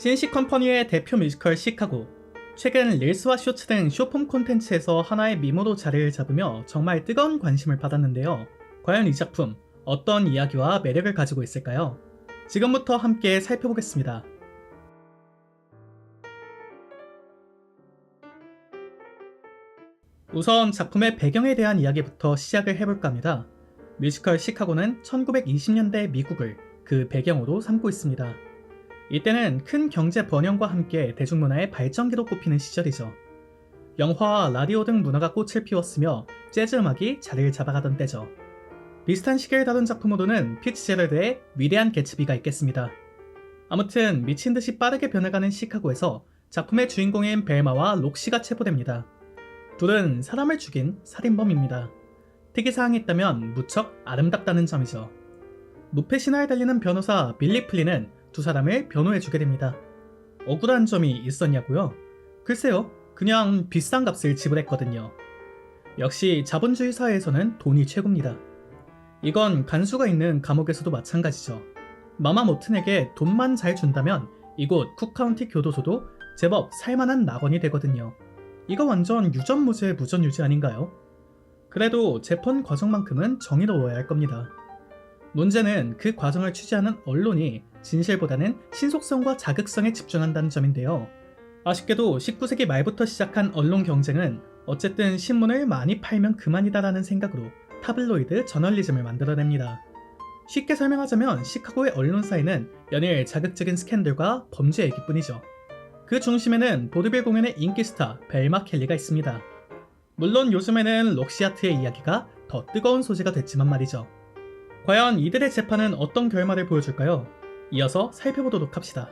신시 컴퍼니의 대표 뮤지컬 시카고. 최근 릴스와 쇼츠 등 쇼폼 콘텐츠에서 하나의 미모로 자리를 잡으며 정말 뜨거운 관심을 받았는데요. 과연 이 작품 어떤 이야기와 매력을 가지고 있을까요? 지금부터 함께 살펴보겠습니다. 우선 작품의 배경에 대한 이야기부터 시작을 해볼까 합니다. 뮤지컬 시카고는 1920년대 미국을 그 배경으로 삼고 있습니다. 이때는 큰 경제 번영과 함께 대중문화의 발전기로 꼽히는 시절이죠. 영화와 라디오 등 문화가 꽃을 피웠으며 재즈 음악이 자리를 잡아가던 때죠. 비슷한 시기를 다룬 작품으로는 피츠제럴드의 위대한 개츠비가 있겠습니다. 아무튼 미친 듯이 빠르게 변해가는 시카고에서 작품의 주인공인 벨마와 록시가 체포됩니다. 둘은 사람을 죽인 살인범입니다. 특이사항이 있다면 무척 아름답다는 점이죠. 무패 신화에 달리는 변호사 빌리 플리는 두 사람을 변호해주게 됩니다. 억울한 점이 있었냐고요? 글쎄요, 그냥 비싼 값을 지불했거든요. 역시 자본주의 사회에서는 돈이 최고입니다. 이건 간수가 있는 감옥에서도 마찬가지죠. 마마모튼에게 돈만 잘 준다면 이곳 쿡카운티 교도소도 제법 살만한 낙원이 되거든요. 이거 완전 유전무죄 무전유죄 아닌가요? 그래도 재판 과정만큼은 정의로워야 할 겁니다. 문제는 그 과정을 취재하는 언론이 진실보다는 신속성과 자극성에 집중한다는 점인데요. 아쉽게도 19세기 말부터 시작한 언론 경쟁은 어쨌든 신문을 많이 팔면 그만이다라는 생각으로 타블로이드 저널리즘을 만들어냅니다. 쉽게 설명하자면 시카고의 언론사에는 연일 자극적인 스캔들과 범죄 얘기뿐이죠. 그 중심에는 보드빌 공연의 인기 스타 벨마 켈리가 있습니다. 물론 요즘에는 록시아트의 이야기가 더 뜨거운 소재가 됐지만 말이죠. 과연 이들의 재판은 어떤 결말을 보여줄까요? 이어서 살펴보도록 합시다.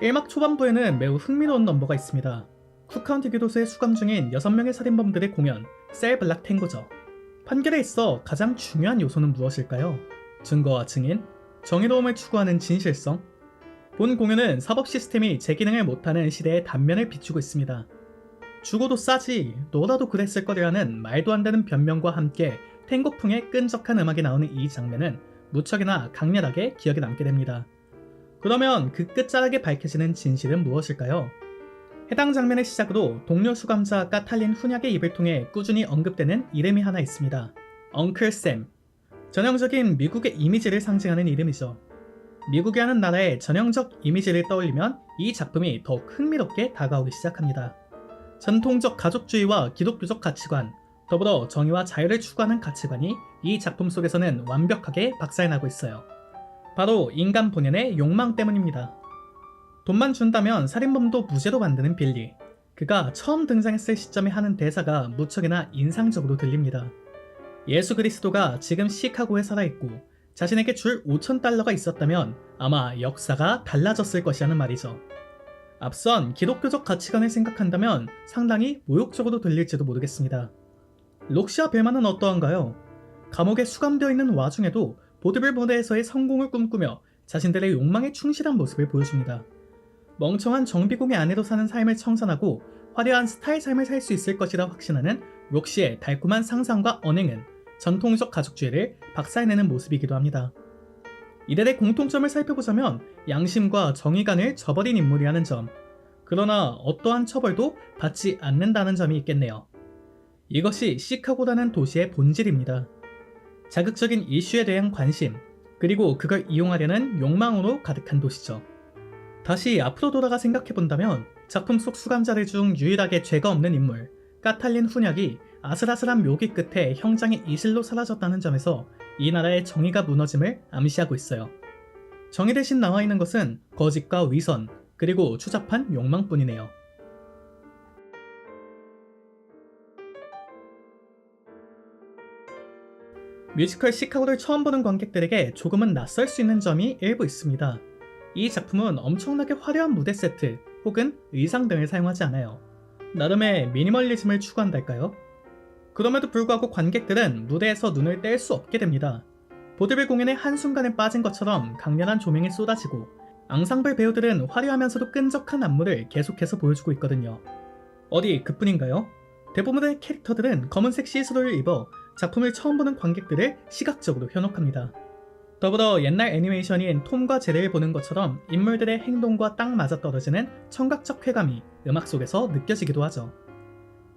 1막 초반부에는 매우 흥미로운 넘버가 있습니다. 쿡카운티 교도소에 수감 중인 6명의 살인범들의 공연, 셀 블락 탱고죠. 판결에 있어 가장 중요한 요소는 무엇일까요? 증거와 증인, 정의로움을 추구하는 진실성. 본 공연은 사법 시스템이 제 기능을 못하는 시대의 단면을 비추고 있습니다. 죽어도 싸지, 너라도 그랬을 거라는 말도 안 되는 변명과 함께 탱고풍의 끈적한 음악이 나오는 이 장면은 무척이나 강렬하게 기억에 남게 됩니다. 그러면 그 끝자락에 밝혀지는 진실은 무엇일까요? 해당 장면의 시작으로 동료 수감자 까탈린 훈약의 입을 통해 꾸준히 언급되는 이름이 하나 있습니다. 엉클 샘. 전형적인 미국의 이미지를 상징하는 이름이죠. 미국이라는 나라의 전형적 이미지를 떠올리면 이 작품이 더욱 흥미롭게 다가오기 시작합니다. 전통적 가족주의와 기독교적 가치관, 더불어 정의와 자유를 추구하는 가치관이 이 작품 속에서는 완벽하게 박살나고 있어요. 바로 인간 본연의 욕망 때문입니다. 돈만 준다면 살인범도 무죄로 만드는 빌리. 그가 처음 등장했을 시점에 하는 대사가 무척이나 인상적으로 들립니다. 예수 그리스도가 지금 시카고에 살아있고 자신에게 줄 5천 달러가 있었다면 아마 역사가 달라졌을 것이라는 말이죠. 앞선 기독교적 가치관을 생각한다면 상당히 모욕적으로 들릴지도 모르겠습니다. 록시아 벨만은 어떠한가요? 감옥에 수감되어 있는 와중에도 보드빌 무대에서의 성공을 꿈꾸며 자신들의 욕망에 충실한 모습을 보여줍니다. 멍청한 정비공의 아내로 사는 삶을 청산하고 화려한 스타의 삶을 살 수 있을 것이라 확신하는 록시의 달콤한 상상과 언행은 전통적 가족주의를 박살내는 모습이기도 합니다. 이들의 공통점을 살펴보자면 양심과 정의관을 저버린 인물이라는 점, 그러나 어떠한 처벌도 받지 않는다는 점이 있겠네요. 이것이 시카고라는 도시의 본질입니다. 자극적인 이슈에 대한 관심, 그리고 그걸 이용하려는 욕망으로 가득한 도시죠. 다시 앞으로 돌아가 생각해본다면 작품 속 수감자들 중 유일하게 죄가 없는 인물, 까탈린 훈약이 아슬아슬한 묘기 끝에 형장의 이슬로 사라졌다는 점에서 이 나라의 정의가 무너짐을 암시하고 있어요. 정의 대신 나와 있는 것은 거짓과 위선, 그리고 추잡한 욕망뿐이네요. 뮤지컬 시카고를 처음 보는 관객들에게 조금은 낯설 수 있는 점이 일부 있습니다. 이 작품은 엄청나게 화려한 무대 세트 혹은 의상 등을 사용하지 않아요. 나름의 미니멀리즘을 추구한달까요? 그럼에도 불구하고 관객들은 무대에서 눈을 뗄 수 없게 됩니다. 보드빌 공연의 한순간에 빠진 것처럼 강렬한 조명이 쏟아지고 앙상블 배우들은 화려하면서도 끈적한 안무를 계속해서 보여주고 있거든요. 어디 그뿐인가요? 대부분의 캐릭터들은 검은색 시스루를 입어 작품을 처음 보는 관객들을 시각적으로 현혹합니다. 더불어 옛날 애니메이션인 톰과 제리를 보는 것처럼 인물들의 행동과 딱 맞아떨어지는 청각적 쾌감이 음악 속에서 느껴지기도 하죠.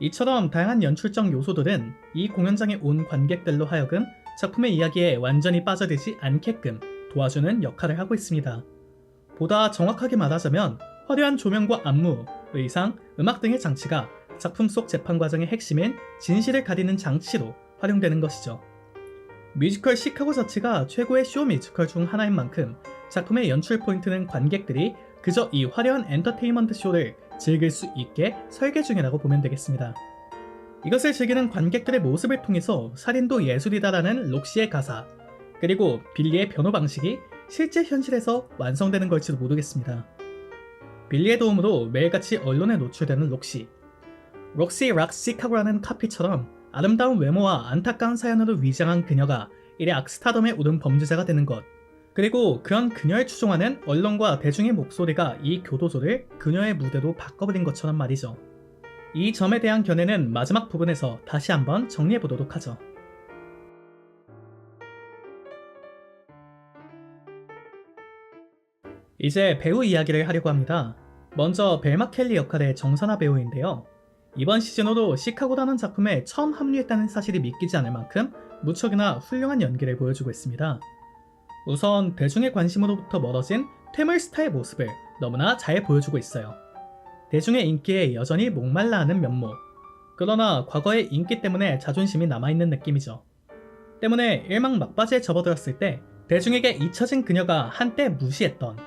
이처럼 다양한 연출적 요소들은 이 공연장에 온 관객들로 하여금 작품의 이야기에 완전히 빠져들지 않게끔 도와주는 역할을 하고 있습니다. 보다 정확하게 말하자면 화려한 조명과 안무, 의상, 음악 등의 장치가 작품 속 재판 과정의 핵심인 진실을 가리는 장치로 활용되는 것이죠. 뮤지컬 시카고 자체가 최고의 쇼 뮤지컬 중 하나인 만큼 작품의 연출 포인트는 관객들이 그저 이 화려한 엔터테인먼트 쇼를 즐길 수 있게 설계 중이라고 보면 되겠습니다. 이것을 즐기는 관객들의 모습을 통해서 살인도 예술이다라는 록시의 가사, 그리고 빌리의 변호 방식이 실제 현실에서 완성되는 걸지도 모르겠습니다. 빌리의 도움으로 매일같이 언론에 노출되는 록시. 록시 락 시카고라는 카피처럼 아름다운 외모와 안타까운 사연으로 위장한 그녀가 이래 악스타덤에 오른 범죄자가 되는 것. 그리고 그런 그녀를 추종하는 언론과 대중의 목소리가 이 교도소를 그녀의 무대로 바꿔버린 것처럼 말이죠. 이 점에 대한 견해는 마지막 부분에서 다시 한번 정리해 보도록 하죠. 이제 배우 이야기를 하려고 합니다. 먼저 벨마 켈리 역할의 정선아 배우인데요. 이번 시즌으로 시카고라는 작품에 처음 합류했다는 사실이 믿기지 않을 만큼 무척이나 훌륭한 연기를 보여주고 있습니다. 우선 대중의 관심으로부터 멀어진 퇴물 스타의 모습을 너무나 잘 보여주고 있어요. 대중의 인기에 여전히 목말라 하는 면모. 그러나 과거의 인기 때문에 자존심이 남아있는 느낌이죠. 때문에 일망 막바지에 접어들었을 때 대중에게 잊혀진 그녀가 한때 무시했던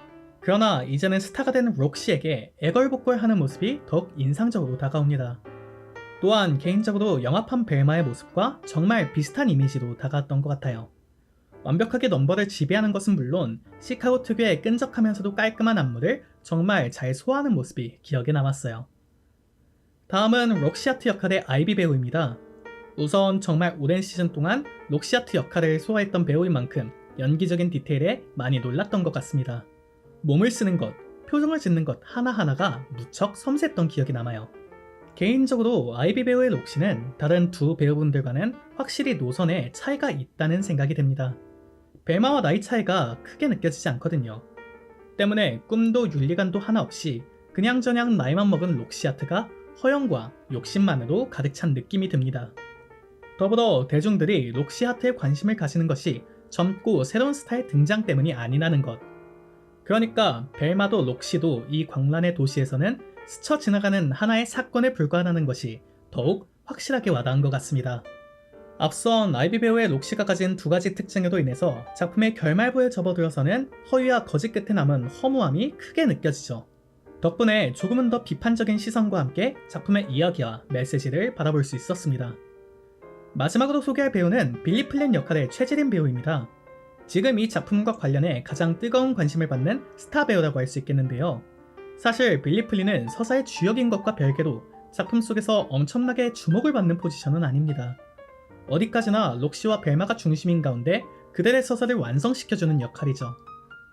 그러나 이제는 스타가 된 록시에게 애걸복걸하는 모습이 더욱 인상적으로 다가옵니다. 또한 개인적으로 영합한 벨마의 모습과 정말 비슷한 이미지로 다가왔던 것 같아요. 완벽하게 넘버를 지배하는 것은 물론 시카고 특유의 끈적하면서도 깔끔한 안무를 정말 잘 소화하는 모습이 기억에 남았어요. 다음은 록시아트 역할의 아이비 배우입니다. 우선 정말 오랜 시즌 동안 록시아트 역할을 소화했던 배우인 만큼 연기적인 디테일에 많이 놀랐던 것 같습니다. 몸을 쓰는 것, 표정을 짓는 것 하나하나가 무척 섬세했던 기억이 남아요. 개인적으로 아이비 배우의 록시는 다른 두 배우분들과는 확실히 노선에 차이가 있다는 생각이 듭니다. 벨마와 나이 차이가 크게 느껴지지 않거든요. 때문에 꿈도 윤리관도 하나 없이 그냥저냥 나이만 먹은 록시아트가 허영과 욕심만으로 가득 찬 느낌이 듭니다. 더불어 대중들이 록시아트에 관심을 가지는 것이 젊고 새로운 스타의 등장 때문이 아니라는 것. 그러니까 벨마도 록시도 이 광란의 도시에서는 스쳐 지나가는 하나의 사건에 불과하다는 것이 더욱 확실하게 와닿은 것 같습니다. 앞선 아이비 배우의 록시가 가진 두 가지 특징으로 인해서 작품의 결말부에 접어들어서는 허위와 거짓 끝에 남은 허무함이 크게 느껴지죠. 덕분에 조금은 더 비판적인 시선과 함께 작품의 이야기와 메시지를 바라볼 수 있었습니다. 마지막으로 소개할 배우는 빌리 플랜 역할의 최지린 배우입니다. 지금 이 작품과 관련해 가장 뜨거운 관심을 받는 스타 배우라고 할 수 있겠는데요. 사실 빌리 플린은 서사의 주역인 것과 별개로 작품 속에서 엄청나게 주목을 받는 포지션은 아닙니다. 어디까지나 록시와 벨마가 중심인 가운데 그들의 서사를 완성시켜주는 역할이죠.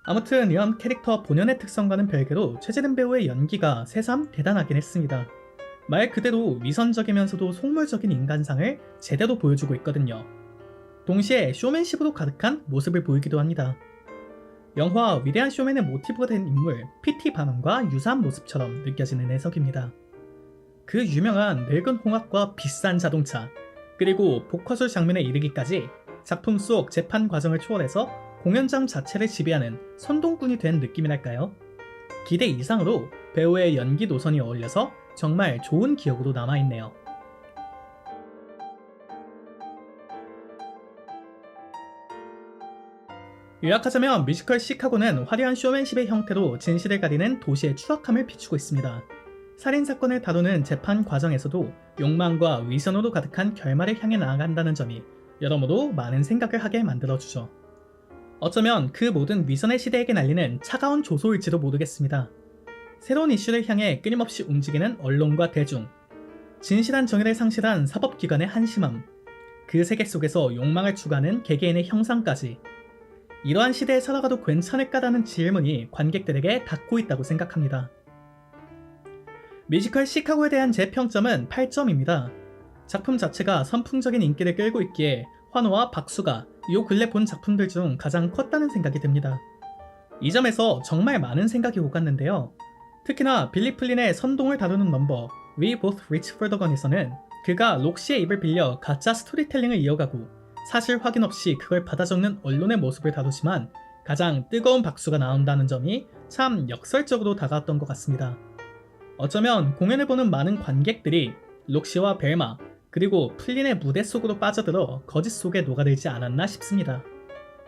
아무튼 이런 캐릭터 본연의 특성과는 별개로 최재림 배우의 연기가 새삼 대단하긴 했습니다. 말 그대로 위선적이면서도 속물적인 인간상을 제대로 보여주고 있거든요. 동시에 쇼맨십으로 가득한 모습을 보이기도 합니다. 영화 위대한 쇼맨의 모티브가 된 인물 PT 반원과 유사한 모습처럼 느껴지는 해석입니다. 그 유명한 늙은 홍학과 비싼 자동차, 그리고 복화술 장면에 이르기까지 작품 속 재판 과정을 초월해서 공연장 자체를 지배하는 선동꾼이 된 느낌이랄까요? 기대 이상으로 배우의 연기 노선이 어울려서 정말 좋은 기억으로 남아있네요. 요약하자면 뮤지컬 시카고는 화려한 쇼맨십의 형태로 진실을 가리는 도시의 추악함을 비추고 있습니다. 살인 사건을 다루는 재판 과정에서도 욕망과 위선으로 가득한 결말을 향해 나아간다는 점이 여러모로 많은 생각을 하게 만들어주죠. 어쩌면 그 모든 위선의 시대에게 날리는 차가운 조소일지도 모르겠습니다. 새로운 이슈를 향해 끊임없이 움직이는 언론과 대중, 진실한 정의를 상실한 사법기관의 한심함, 그 세계 속에서 욕망을 추구하는 개개인의 형상까지 이러한 시대에 살아가도 괜찮을까라는 질문이 관객들에게 닿고 있다고 생각합니다. 뮤지컬 시카고에 대한 제 평점은 8점입니다. 작품 자체가 선풍적인 인기를 끌고 있기에 환호와 박수가 요 근래 본 작품들 중 가장 컸다는 생각이 듭니다. 이 점에서 정말 많은 생각이 오갔는데요. 특히나 빌리 플린의 선동을 다루는 넘버 We Both Reach for the Gun에서는 그가 록시의 입을 빌려 가짜 스토리텔링을 이어가고 사실 확인 없이 그걸 받아 적는 언론의 모습을 다루지만 가장 뜨거운 박수가 나온다는 점이 참 역설적으로 다가왔던 것 같습니다. 어쩌면 공연을 보는 많은 관객들이 록시와 벨마 그리고 플린의 무대 속으로 빠져들어 거짓 속에 녹아들지 않았나 싶습니다.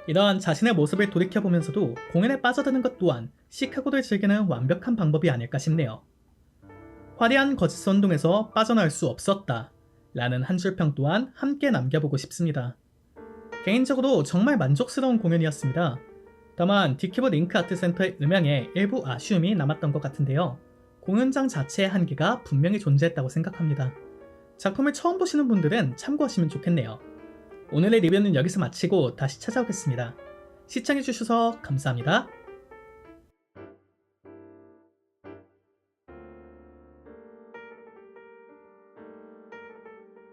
이러한 자신의 모습을 돌이켜보면서도 공연에 빠져드는 것 또한 시카고를 즐기는 완벽한 방법이 아닐까 싶네요. 화려한 거짓 선동에서 빠져나올 수 없었다. 라는 한 줄 평 또한 함께 남겨보고 싶습니다. 개인적으로 정말 만족스러운 공연이었습니다. 다만 디큐브 링크 아트 센터의 음향에 일부 아쉬움이 남았던 것 같은데요. 공연장 자체의 한계가 분명히 존재했다고 생각합니다. 작품을 처음 보시는 분들은 참고하시면 좋겠네요. 오늘의 리뷰는 여기서 마치고 다시 찾아오겠습니다. 시청해주셔서 감사합니다.